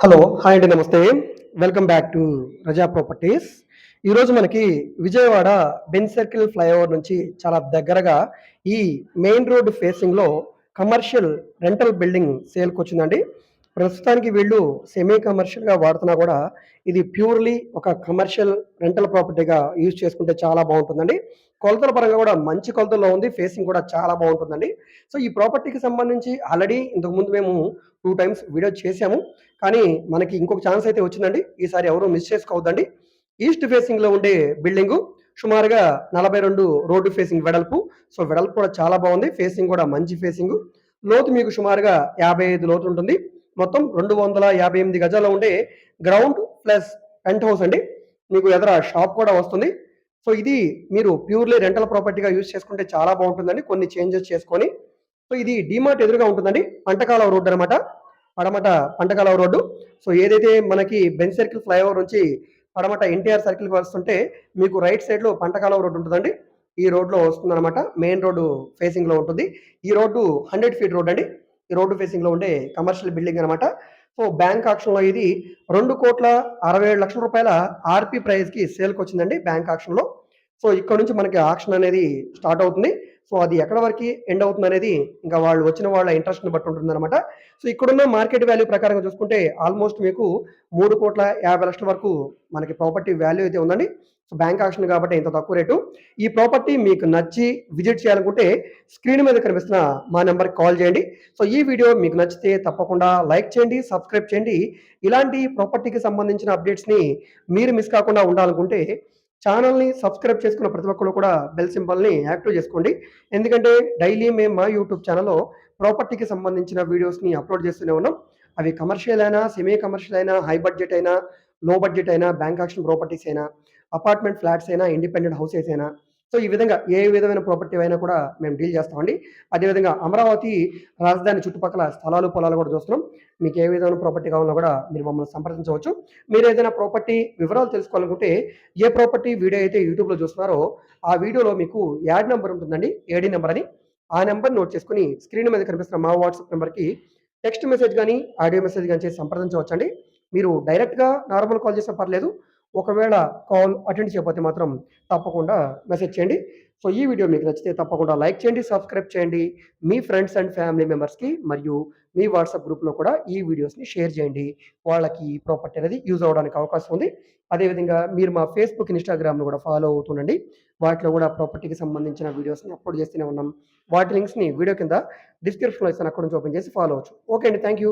Hello hi అండి నమస్తే. Welcome back to Raza properties ఈరోజు మనకి విజయవాడ బెన్ సర్కిల్ ఫ్లైఓవర్ నుంచి చాలా దగ్గరగా ఈ మెయిన్ రోడ్ ఫేసింగ్లో కమర్షియల్ రెంటల్ బిల్డింగ్ సేల్కి వచ్చిందండి. ప్రస్తుతానికి వీళ్ళు సెమీ కమర్షియల్గా వాడుతున్నా కూడా ఇది ప్యూర్లీ ఒక కమర్షియల్ రెంటల్ ప్రాపర్టీగా యూజ్ చేసుకుంటే చాలా బాగుంటుందండి. కొలతల పరంగా కూడా మంచి కొలతల్లో ఉంది ఫేసింగ్ కూడా చాలా బాగుంటుందండి. సో ఈ ప్రాపర్టీకి సంబంధించి ఆల్రెడీ ఇంతకుముందు మేము టూ టైమ్స్ వీడియో చేశాము. కానీ మనకి ఇంకొక ఛాన్స్ అయితే వచ్చిందండి. ఈసారి ఎవరు మిస్ చేసుకోవద్దండి. ఈస్ట్ ఫేసింగ్లో ఉండే బిల్డింగు సుమారుగా నలభై రెండు రోడ్డు ఫేసింగ్ వెడల్పు. సో వెడల్పు కూడా చాలా బాగుంది. ఫేసింగ్ కూడా మంచి ఫేసింగ్ లోతు మీకు సుమారుగా యాభై ఐదు లోతు ఉంటుంది. మొత్తం రెండు వందల యాభై ఎనిమిది గజాల్లో ఉండే గ్రౌండ్ ప్లస్ పెంట్ హౌస్ అండి. మీకు ఎదుర షాప్ కూడా వస్తుంది. సో ఇది మీరు ప్యూర్లీ రెంటల్ ప్రాపర్టీగా యూజ్ చేసుకుంటే చాలా బాగుంటుందండి. కొన్ని చేంజెస్ చేసుకొని. సో ఇది డిమార్ట్ ఎదురుగా ఉంటుందండి. పంటకాలం రోడ్డు అనమాట పడమట పంటకాలవ రోడ్డు. సో ఏదైతే మనకి బెంచ్ సర్కిల్ ఫ్లైఓవర్ నుంచి పడమట ఎన్టీఆర్ సర్కిల్కి వస్తుంటే మీకు రైట్ సైడ్లో పంటకాలం రోడ్డు ఉంటుందండి. ఈ రోడ్లో వస్తుందన్నమాట. మెయిన్ రోడ్డు ఫేసింగ్లో ఉంటుంది. ఈ రోడ్డు హండ్రెడ్ ఫీట్ రోడ్ అండి. ఈ రోడ్డు ఫేసింగ్లో ఉండే కమర్షియల్ బిల్డింగ్ అనమాట సో బ్యాంక్ ఆక్షన్లో ఇది రెండు కోట్ల అరవై ఏడు లక్షల రూపాయల ఆర్పి ప్రైస్కి సేల్కి వచ్చిందండి బ్యాంక్ ఆక్షన్లో సో ఇక్కడ నుంచి మనకి ఆక్షన్ అనేది స్టార్ట్ అవుతుంది. సో అది ఎక్కడ వరకు ఎండ్ అవుతుంది అనేది ఇంకా వాళ్ళు వచ్చిన వాళ్ళ ఇంట్రెస్ట్ని బట్టి ఉంటుంది అనమాట సో ఇక్కడున్న మార్కెట్ వాల్యూ ప్రకారంగా చూసుకుంటే ఆల్మోస్ట్ మీకు మూడు కోట్ల యాభై లక్షల వరకు మనకి ప్రాపర్టీ వాల్యూ అయితే ఉందండి. సో బ్యాంక్ ఆక్షన్ కాబట్టి ఇంత తక్కువ రేటు. ఈ ప్రాపర్టీ మీకు నచ్చి విజిట్ చేయాలనుకుంటే స్క్రీన్ మీద కనిపిస్తున్న మా నెంబర్కి కాల్ చేయండి. సో ఈ వీడియో మీకు నచ్చితే తప్పకుండా లైక్ చేయండి సబ్స్క్రైబ్ చేయండి. ఇలాంటి ప్రాపర్టీకి సంబంధించిన అప్డేట్స్ని మీరు మిస్ కాకుండా ఉండాలనుకుంటే ఛానల్ని సబ్స్క్రైబ్ చేసుకున్న ప్రతి ఒక్కరు కూడా బెల్ సింబల్ని యాక్టివ్ చేసుకోండి. ఎందుకంటే డైలీ మేము మా యూట్యూబ్ ఛానల్లో ప్రాపర్టీకి సంబంధించిన వీడియోస్ని అప్లోడ్ చేస్తూనే ఉన్నాం. అవి కమర్షియల్ అయినా సెమీ కమర్షియల్ అయినా హై బడ్జెట్ అయినా లో బడ్జెట్ అయినా బ్యాంక్ ఆక్షన్ ప్రాపర్టీస్ అయినా అపార్ట్మెంట్ ఫ్లాట్స్ అయినా ఇండిపెండెంట్ హౌసెస్ అయినా సో ఈ విధంగా ఏ విధమైన ప్రాపర్టీ అయినా కూడా మేము డీల్ చేస్తామండి. అదేవిధంగా అమరావతి రాజధాని చుట్టుపక్కల స్థలాలు పొలాలు కూడా చూస్తున్నాం. మీకు ఏ విధమైన ప్రాపర్టీ కావాలన్నా కూడా మీరు మమ్మల్ని సంప్రదించవచ్చు. మీరు ఏదైనా ప్రాపర్టీ వివరాలు తెలుసుకోవాలనుకుంటే ఏ ప్రాపర్టీ వీడియో అయితే యూట్యూబ్లో చూస్తున్నారో ఆ వీడియోలో మీకు యాడ్ నెంబర్ ఉంటుందండి. ఏడీ నెంబర్ అని. ఆ నెంబర్ నోట్ చేసుకుని స్క్రీన్ మీద కనిపిస్తున్న మా వాట్సాప్ నెంబర్కి టెక్స్ట్ మెసేజ్ కానీ ఆడియో మెసేజ్ కానీ చేసి సంప్రదించవచ్చండి. మీరు డైరెక్ట్గా నార్మల్ కాల్ చేసినా పర్లేదు. ఒకవేళ కాల్ అటెండ్ చేయకపోతే మాత్రం తప్పకుండా మెసేజ్ చేయండి. సో ఈ వీడియో మీకు నచ్చితే తప్పకుండా లైక్ చేయండి సబ్స్క్రైబ్ చేయండి. మీ ఫ్రెండ్స్ అండ్ ఫ్యామిలీ మెంబర్స్కి మరియు మీ వాట్సాప్ గ్రూప్లో కూడా ఈ వీడియోస్ని షేర్ చేయండి. వాళ్ళకి ఈ ప్రాపర్టీ అనేది యూజ్ అవ్వడానికి అవకాశం ఉంది. అదేవిధంగా మీరు మా ఫేస్బుక్ ఇన్స్టాగ్రామ్ను కూడా ఫాలో అవుతుండండి. వాటిలో కూడా ప్రాపర్టీకి సంబంధించిన వీడియోస్ని అప్లోడ్ చేస్తూనే ఉన్నాం. వాటి లింక్స్ని వీడియో కింద డిస్క్రిప్షన్లో ఇస్తాను. అక్కడ నుంచి ఓపెన్ చేసి ఫాలో అవచ్చు ఓకే అండి. Thank you